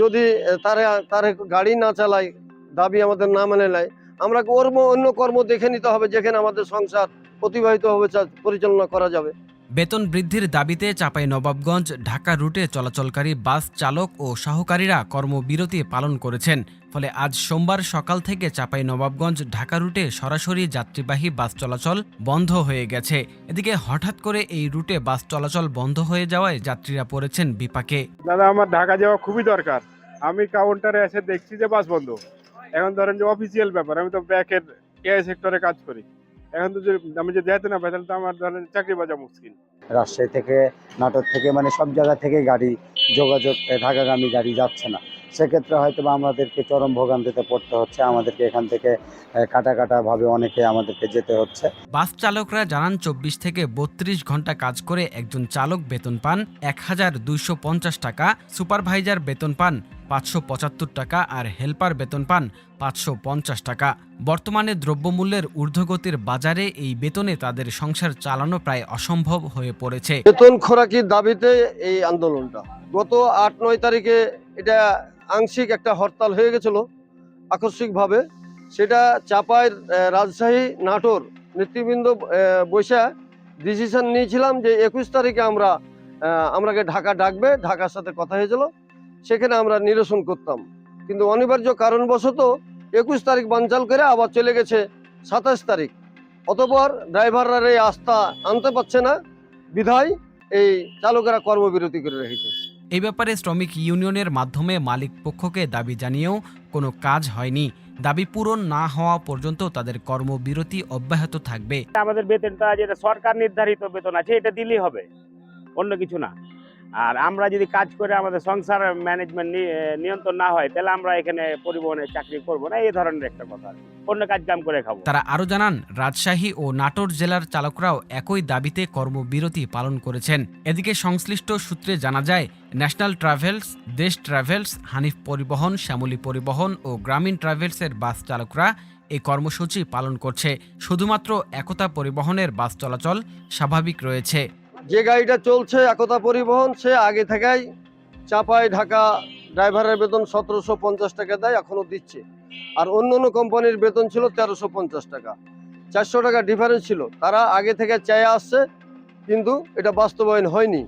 যদি তারে, তারা গাড়ি না চালায়, দাবি আমাদের না মেনে নেয়, আমরা কর্ম, অন্য কর্ম দেখে নিতে হবে যেখানে আমাদের সংসার অতিবাহিত হবে পরিচালনা করা যাবে। বেতন বৃদ্ধির দাবিতে চাপাই নবাবগঞ্জ ঢাকা রুটে চলাচলকারী বাস চালক ও সহকারীরা কর্মবিরতি পালন করেছেন। ফলে আজ সোমবার সকাল থেকে চাপাই নবাবগঞ্জ ঢাকা রুটে সরাসরি যাত্রীবাহী বাস চলাচল বন্ধ হয়ে গেছে। এদিকে হঠাৎ করে এই রুটে বাস চলাচল বন্ধ হয়ে যাওয়ায় যাত্রীরা পড়েছেন বিপাকে। দাদা, আমার ঢাকা যাওয়া খুবই দরকার। আমি কাউন্টারে এসে দেখছি যে বাস বন্ধ। এখন ধরেন যে অফিসিয়াল ব্যাপার, আমি তো ব্যাকের এআই সেক্টরে কাজ করি। এখন তো আমি যদি যেতে না পাই তাহলে তো আমার ধরেন চাকরি বাজা মুশকিল। রাজশাহী থেকে নাটোর থেকে মানে সব জায়গা থেকে গাড়ি যোগাযোগ ঢাকাগামী গাড়ি যাচ্ছে না। সেক্ষেত্রে হয়তো বা আমাদেরকে চরম ভোগান্তিতে পড়তে হচ্ছে আমাদেরকে এখান থেকে কাটা কাটা ভাবে অনেকে আমাদেরকে যেতে হচ্ছে। বাস চালকরা জানান চব্বিশ থেকে বত্রিশ ঘণ্টা কাজ করে একজন চালক বেতন পান এক হাজার দুইশো পঞ্চাশ টাকা সুপারভাইজার বেতন পান পাঁচশো পঁচাত্তর টাকা আর হেল্পার বেতন পান পাঁচশো পঞ্চাশ টাকা। বর্তমানে দ্রব্যমূল্যের ঊর্ধ্বগতির বাজারে এই বেতনে তাদের সংসার চালানো প্রায় অসম্ভব হয়ে পড়েছে। বেতন খোরাকির দাবিতে এই আন্দোলনটা। গত আট নয় তারিখে এটা আংশিক একটা হরতাল হয়ে গেছিল আকস্মিকভাবে। সেটা চাপায় রাজশাহী নাটোর নেতৃবৃন্দ বৈশা ডিসিশন নিয়েছিলাম যে একুশ তারিখে আমরা আমরাকে ঢাকা ডাকবে। ঢাকার সাথে কথা হয়েছিল। সেখানে আমরা নিরসন করতাম। কিন্তু অনিবার্য কারণবশত একুশ তারিখ বানচাল করে আবার চলে গেছে সাতাশ তারিখ। অতপর ড্রাইভাররা এই আস্থা আনতে পারছে না। বিধায় এই চালকেরা কর্মবিরতি করে রেখেছে। এই ব্যাপারে শ্রমিক ইউনিয়নের মাধ্যমে মালিক পক্ষকে দাবি জানিয়েও কোনো কাজ হয়নি। দাবি পূরণ না হওয়া পর্যন্ত তাদের কর্মবিরতি অব্যাহত থাকবে। আমাদের বেতনটা যেটা সরকার নির্ধারিত বেতন আছে এটা দিলেই হবে। অন্য কিছু না। আর আমরা যদি কাজ করে আমাদের সংসার ম্যানেজমেন্ট নিয়ন্ত্রণ না হয়, তাহলে আমরা এখানে পরিবহনের চাকরি করব না। এই ধরনের একটা কথা অন্য কাজ কাম করে খাব। তারা আরও জানান, রাজশাহী ও নাটোর জেলার চালকরাও একই দাবিতে কর্মবিরতি পালন করেছেন। এদিকে সংশ্লিষ্ট সূত্রে জানা যায়, national travels, Desh travels, Hanif Paribahan, Shyamoli Paribahan ও গ্রামীণ ট্রাভেলসের বাস চালকরা এই কর্মসূচি পালন করছে। শুধুমাত্র একতা পরিবহনের বাস চলাচল স্বাভাবিক রয়েছে। যে গাড়িটা চলছে একতা পরিবহন, সে আগে থেকেই চাপায় ঢাকা ড্রাইভারের বেতন সতেরোশো পঞ্চাশ টাকা দেয়, এখনও দিচ্ছে। আর অন্য অন্য কোম্পানির বেতন ছিল তেরোশো পঞ্চাশ টাকা। চারশো টাকা ডিফারেন্স ছিল। তারা আগে থেকে চেয়ে আসছে, কিন্তু এটা বাস্তবায়ন হয়নি।